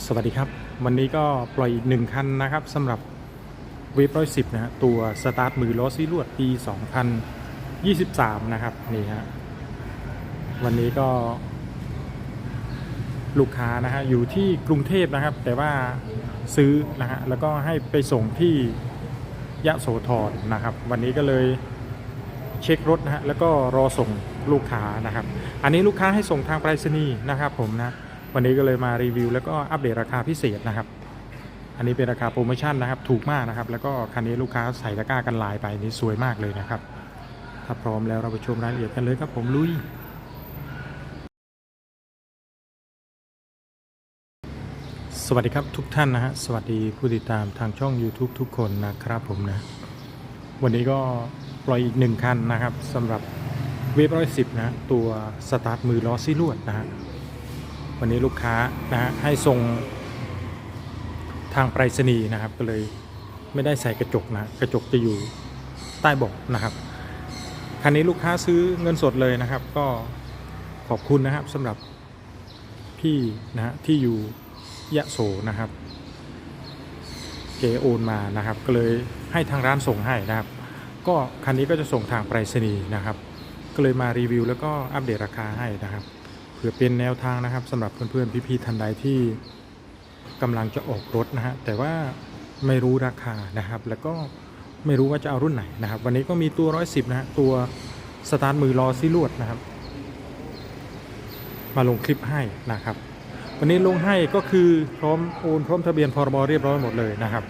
สวัสดีครับ วันนี้ก็ปล่อยอีกหนึ่งคันนะครับสำหรับเวฟร้อยสิบนะฮะตัวสตาร์ทมือล้อซีลวดปี 2023 นะครับนี่ฮะวันนี้ก็ลูกค้านะฮะอยู่ที่กรุงเทพนะครับ แต่ว่าซื้อนะฮะแล้วก็ให้ไปส่งที่ยะโสธรนะครับ วันนี้ก็เลยเช็ครถนะฮะแล้วก็รอส่งลูกค้านะครับ อันนี้ลูกค้าให้ส่งทางไปรษณีย์นะครับผมนะ วันนี้ก็เลยมารีวิว แล้วก็อัปเดตราคาพิเศษนะครับ อันนี้เป็นราคาโปรโมชั่นนะครับ ถูกมากนะครับ แล้วก็คันนี้ลูกค้าใส่ตะกร้ากันลายไปนี่สวยมากเลยนะครับ ถ้าพร้อมแล้วเราไปชมรายละเอียดกันเลยครับผมลุยสวัสดีครับทุกท่านนะฮะสวัสดีผู้ติดตามทางช่อง YouTube ทุกคนนะครับผมนะ วันนี้ก็ปล่อยอีกหนึ่งคันนะครับสำหรับเวฟร้อยสิบนะตัวสตาร์ทมือล้อซีลวดนะฮะ วันนี้ลูกค้านะฮะให้ส่งทางไปรษณีย์นะครับ ก็เลยไม่ได้ใส่กระจกนะกระจกจะอยู่ใต้เบาะนะครับคันนี้ลูกค้าซื้อเงินสดเลยนะครับ ก็ขอบคุณนะครับสำหรับพี่นะฮะที่อยู่ยะโสนะครับเกโอนมานะครับ ก็เลยให้ทางร้านส่งให้นะครับ ก็คันนี้ก็จะส่งทางไปรษณีย์นะครับ ก็เลยมารีวิวแล้วก็อัปเดตราคาให้นะครับ พื่อเป็นแนวทางนะครับสำหรับเพื่อนๆพี่ๆท่านใดที่กำลังจะออกรถนะฮะแต่ว่าไม่รู้ราคานะครับ แล้วก็ไม่รู้ว่าจะเอารุ่นไหนนะครับ วันนี้ก็มีตัว 110 นะฮะตัวสตาร์ทมือรอซิลวดนะครับ มาลงคลิปให้นะครับ วันนี้ลงให้ก็คือพร้อมโอนพร้อมทะเบียนพรบเรียบร้อยหมดเลยนะครับ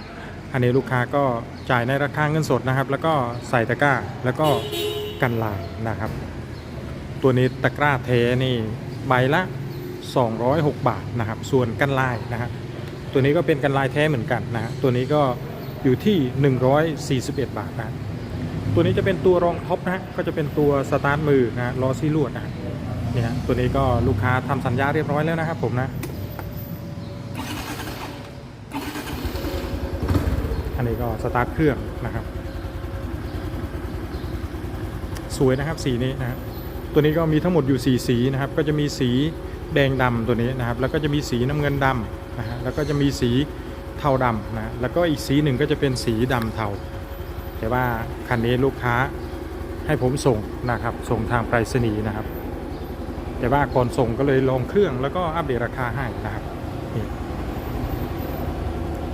อันนี้ลูกค้าก็จ่ายในราคาเงินสดนะครับ แล้วก็ใส่ตะกร้าแล้วก็กันลายนะครับ ตัวนี้ตะกร้าเทนี่ ใบละ 206 บาทนะครับ ส่วนกันลายนะครับตัวนี้ก็เป็นกันลายแท้เหมือนกันนะตัวนี้ก็อยู่ที่ 141 บาทนะตัวนี้จะเป็นตัวรองท็อปนะฮะก็จะเป็นตัวสตาร์ทมือนะฮะล้อซี่ลวดนะฮะนี่ฮะตัวนี้ก็ลูกค้าทำสัญญาเรียบร้อยแล้วนะครับผมนะ อันนี้ก็สตาร์ทเครื่องนะครับ สวยนะครับสีนี้นะฮะ ตัวนี้ก็มีทั้งหมดอยู่ 4 สีนะครับ ก็จะมีสีแดงดำตัวนี้นะครับ แล้วก็จะมีสีน้ำเงินดำนะฮะ แล้วก็จะมีสีเทาดำนะ แล้วก็อีกสีหนึ่งก็จะเป็นสีดำเทา แต่ว่าคันนี้ลูกค้าให้ผมส่งนะครับ ส่งทางไปรษณีย์นะครับ แต่ว่าก่อนส่งก็เลยลองเครื่องแล้วก็อัปเดตราคาให้นะครับ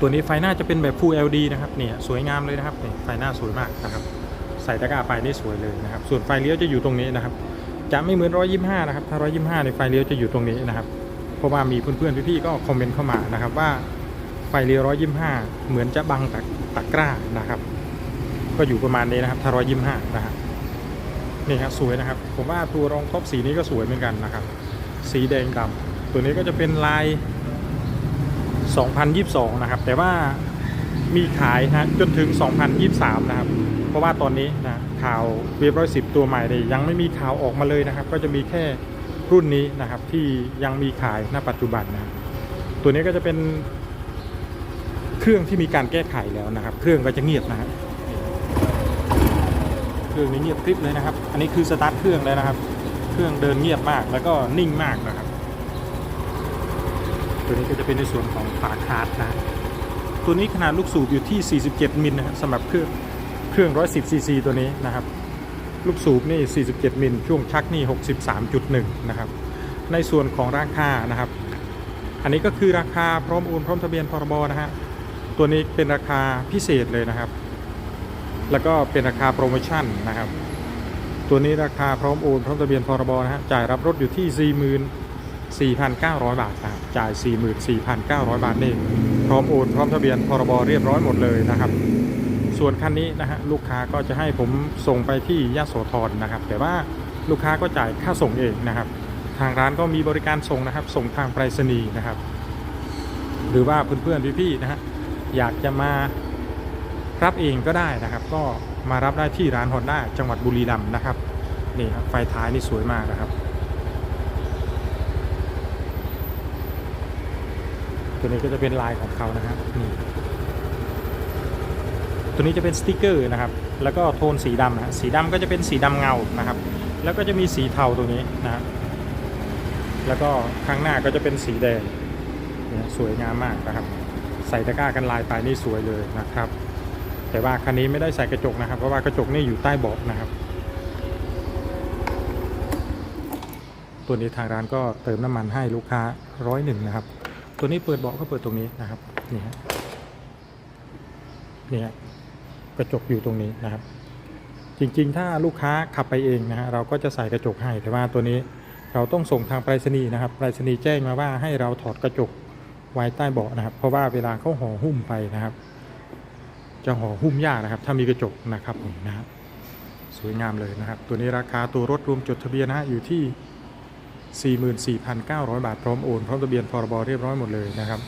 ตัวนี้ไฟหน้าจะเป็นแบบ Full LED นะครับเนี่ยสวยงามเลยนะครับนี่ไฟหน้าสวยมากนะครับ ใส่ตะกร้าไปนี่สวยเลยนะครับ ส่วนไฟเลี้ยวจะอยู่ตรงนี้นะครับ จะไม่เหมือน125นะครับ ถ้า125ในไฟเลี้ยวจะอยู่ตรงนี้นะครับ เพราะว่ามีเพื่อนๆพี่ๆก็คอมเมนต์เข้ามานะครับว่าไฟเลี้ยว125เหมือนจะบังตะตะกร้านะครับ ก็อยู่ประมาณนี้นะครับถ้า125นะครับนี่ครับสวยนะครับ ผมว่าตัวรองท็อปสีนี้ก็สวยเหมือนกันนะครับ สีแดงดำตัวนี้ก็จะเป็นลาย 2022 นะครับ แต่ว่ามีขายนะจนถึง 2023 นะครับ เพราะว่าตอนนี้นะ ข่าวเว็บร้อยสิบตัวใหม่เนี่ยยังไม่มีข่าวออกมาเลยนะครับ ก็จะมีแค่รุ่นนี้นะครับ ที่ยังมีขายณปัจจุบันนะตัวนี้ก็จะเป็นเครื่องที่มีการแก้ไขแล้วนะครับ เครื่องก็จะเงียบนะครับเครื่องนี้เงียบกริบเลยนะครับ อันนี้คือสตาร์ทเครื่องเลยนะครับ เครื่องเดินเงียบมากแล้วก็นิ่งมากนะครับ ตัวนี้ก็จะเป็นในส่วนของฝาคาร์ดนะ ตัวนี้ขนาดลูกสูบอยู่ที่ 47 มิลนะครับสำหรับเครื่อง เครื่อง 110 ซีซีตัวนี้นะครับ ลูกสูบนี่ 47 มิล ช่วงชักนี่ 63.1 นะครับ ในส่วนของราคานะครับ อันนี้ก็คือราคาพร้อมโอนพร้อมทะเบียนพรบนะฮะ ตัวนี้เป็นราคาพิเศษเลยนะครับ แล้วก็เป็นราคาโปรโมชั่นนะครับ ตัวนี้ราคาพร้อมโอนพร้อมทะเบียนพรบนะฮะ จ่ายรับรถอยู่ที่ 44,900 บาทนะครับจ่าย 44,900 บาทนี่พร้อมโอนพร้อมทะเบียนพรบเรียบร้อยหมดเลยนะครับ ส่วนคันนี้นะฮะลูกค้าก็จะให้ผมส่งไปที่ยะโสธรนะครับ แต่ว่าลูกค้าก็จ่ายค่าส่งเองนะครับ ทางร้านก็มีบริการส่งนะครับ ส่งทางไปรษณีย์นะครับ หรือว่าเพื่อนๆพี่ๆนะฮะอยากจะมารับเองก็ได้นะครับ ก็มารับได้ที่ร้านฮอนด้าจังหวัดบุรีรัมย์นะครับนี่ครับไฟท้ายนี่สวยมากนะครับตัวนี้ก็จะเป็นลายของเขานะครับนี่ ตัวนี้จะเป็นสติกเกอร์นะครับ แล้วก็โทนสีดำนะสีดำก็จะเป็นสีดำเงานะครับ แล้วก็จะมีสีเทาตัวนี้นะครับแล้วก็ข้างหน้าก็จะเป็นสีแดงเนี่ยสวยงามมากนะครับ ใส่ตะกร้ากันลายไปนี่สวยเลยนะครับ แต่ว่าคันนี้ไม่ได้ใส่กระจกนะครับ เพราะว่ากระจกนี่อยู่ใต้เบาะนะครับ ตัวนี้ทางร้านก็เติมน้ำมันให้ลูกค้าร้อยหนึ่งนะครับ ตัวนี้เปิดเบาะก็เปิดตรงนี้นะครับนี่ฮะนี่ฮะ กระจกอยู่ตรงนี้นะครับ จริงๆ ถ้าลูกค้าขับไปเองนะฮะเราก็จะใส่กระจกให้แต่ว่าตัวนี้เราต้องส่งทางไปรษณีย์นะครับไปรษณีย์แจ้งมาว่าให้เราถอดกระจกไว้ใต้เบาะนะครับ เพราะว่าเวลาเขาห่อหุ้มไปนะครับ จะห่อหุ้มยากนะครับ ถ้ามีกระจกนะครับผมนะฮะสวยงามเลยนะครับ ตัวนี้ราคาตัวรถรวมจดทะเบียนนะอยู่ที่ 44,900 บาทพร้อมโอนพร้อมทะเบียนพรบเรียบร้อยหมดเลยนะครับ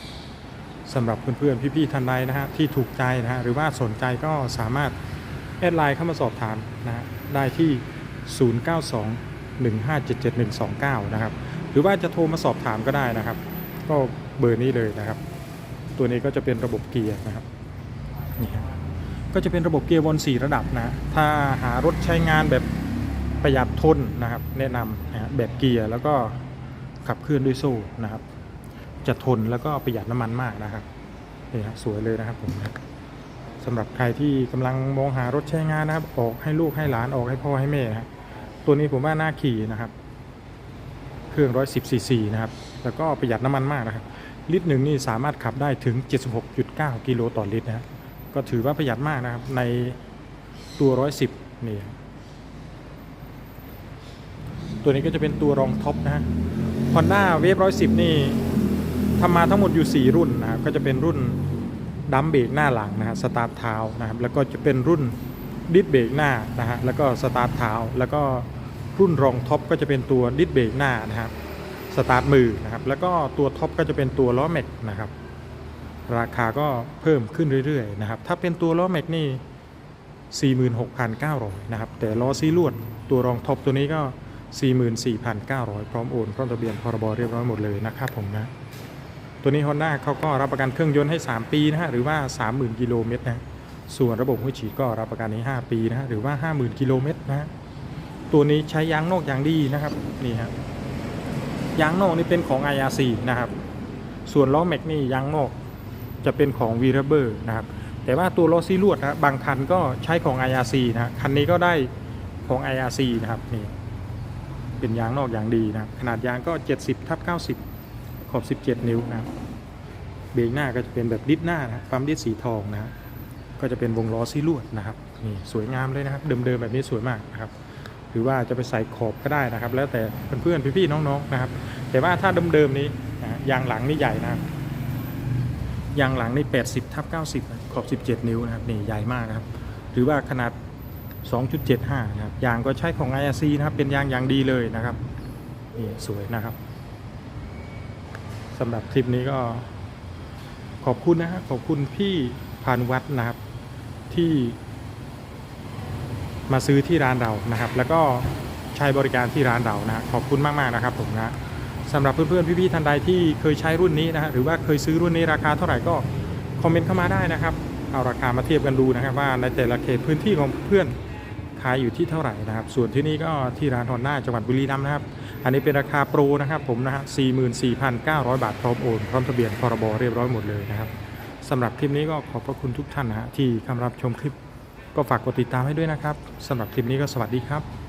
สำหรับเพื่อนๆพี่ๆท่านใดนะฮะที่ถูกใจนะฮะหรือว่าสนใจก็สามารถแอดไลน์เข้ามาสอบถามนะฮะได้ที่ 0921577129 นะครับ หรือว่าจะโทรมาสอบถามก็ได้นะครับ ก็เบอร์นี้เลยนะครับ ตัวนี้ก็จะเป็นระบบเกียร์นะครับนี่ก็จะเป็นระบบเกียร์วน4ระดับนะ ถ้าหารถใช้งานแบบประหยัดทนนะครับ แนะนำนะฮะแบบเกียร์แล้วก็ขับเคลื่อนด้วยโซ่นะครับ จะทนแล้วก็ประหยัดน้ำมันมากนะครับนี่ครับสวยเลยนะครับผมนะสำหรับใครที่กำลังมองหารถใช้งานนะครับ ออกให้ลูกให้หลานออกให้พ่อให้แม่นะตัวนี้ผมว่าน่าขี่นะครับ เครื่อง110ซีซีนะครับ แล้วก็ประหยัดน้ำมันมากนะครับ ลิตรหนึ่งนี่สามารถขับได้ถึง 76.9 กิโลต่อลิตรนะก็ถือว่าประหยัดมากนะครับในตัว110นี่ตัวนี้ก็จะเป็นตัวรองท็อปนะฮะ Honda Wave 110 นี่ ทำมาทั้งหมดอยู่ 4 รุ่นนะครับก็จะเป็นรุ่นดัมเบรกหน้าหลังนะฮะสตาร์ทเท้านะครับแล้วก็จะเป็นรุ่นดิสเบรกหน้านะฮะแล้วก็สตาร์ทเท้าแล้วก็รุ่นรองท็อปก็จะเป็นตัวดิสเบรกหน้านะครับสตาร์ทมือนะครับแล้วก็ตัวท็อปก็จะเป็นตัวล้อแม็กนะครับราคาก็เพิ่มขึ้นเรื่อยๆนะครับถ้าเป็นตัวล้อแม็กนี่46,900นะครับแต่ล้อซีลวดตัวรองท็อปตัวนี้ก็ 44,900 พร้อมโอนพร้อมทะเบียนพรบเรียบร้อยหมดเลยนะครับผมนะ ตัวนี้ Honda เขาก็รับประกันเครื่องยนต์ให้ 3 ปีนะฮะหรือว่า 30,000 กิโลเมตรนะส่วนระบบหัวฉีดก็รับประกันให้ 5 ปีนะฮะหรือว่า 50,000 กิโลเมตรนะฮะตัวนี้ใช้ยางนอกอย่างดีนะครับนี่ฮะยางนอกนี่เป็นของ IRC นะครับ ส่วนล้อแม็กนี่ยางนอกจะเป็นของ v ี r เบอร์นะครับแต่ว่าตัวล้อซีลวดนะบางคันก็ใช้ของ IRC นะฮะคันนี้ก็ได้ของ IRC นะครับนี่เป็นยางนอกอย่างดีนะขนาดยางก็ 70ทับ90 ขอบ 17 นิ้วนะครับเบรกหน้าก็จะเป็นแบบดิสหน้านะปั๊มดิสสีทองนะก็จะเป็นวงล้อซีลวดนะครับนี่สวยงามเลยนะครับเดิมๆแบบนี้สวยมากนะครับ หรือว่าจะไปใส่ขอบก็ได้นะครับ แล้วแต่เพื่อนๆพี่ๆน้องๆนะครับ แต่ว่าถ้าเดิมๆนี้นะยางหลังนี่ใหญ่นะครับยางหลังนี่80ทับ90 ขอบ 17 นิ้วนะครับนี่ใหญ่มากนะครับ หรือว่าขนาด 2.75 นะครับยางก็ใช้ของ IRC นะครับเป็นยางอย่างดีเลยนะครับนี่สวยนะครับ สำหรับคลิปนี้ก็ขอบคุณนะครับขอบคุณพี่พานวัฒน์นะครับที่มาซื้อที่ร้านเรานะครับ แล้วก็ใช้บริการที่ร้านเรานะขอบคุณมากๆนะครับผมนะสำหรับเพื่อนๆพี่ๆท่านใดที่เคยใช้รุ่นนี้นะฮะหรือว่าเคยซื้อรุ่นนี้ราคาเท่าไหร่ก็คอมเมนต์เข้ามาได้นะครับเอาราคามาเทียบกันดูนะครับว่าในแต่ละเขตพื้นที่ของเพื่อน ขายอยู่ที่เท่าไหร่นะครับ ส่วนที่นี่ก็ที่ร้านฮอนด้าจังหวัดบุรีรัมย์นะครับ อันนี้เป็นราคาโปรนะครับผมนะฮะ44,900 บาทพร้อมโอนพร้อมทะเบียนพรบเรียบร้อยหมดเลยนะครับสำหรับคลิปนี้ก็ขอบพระคุณทุกท่านนะฮะที่เข้ามารับชมคลิปก็ฝากกดติดตามให้ด้วยนะครับสำหรับคลิปนี้ก็สวัสดีครับ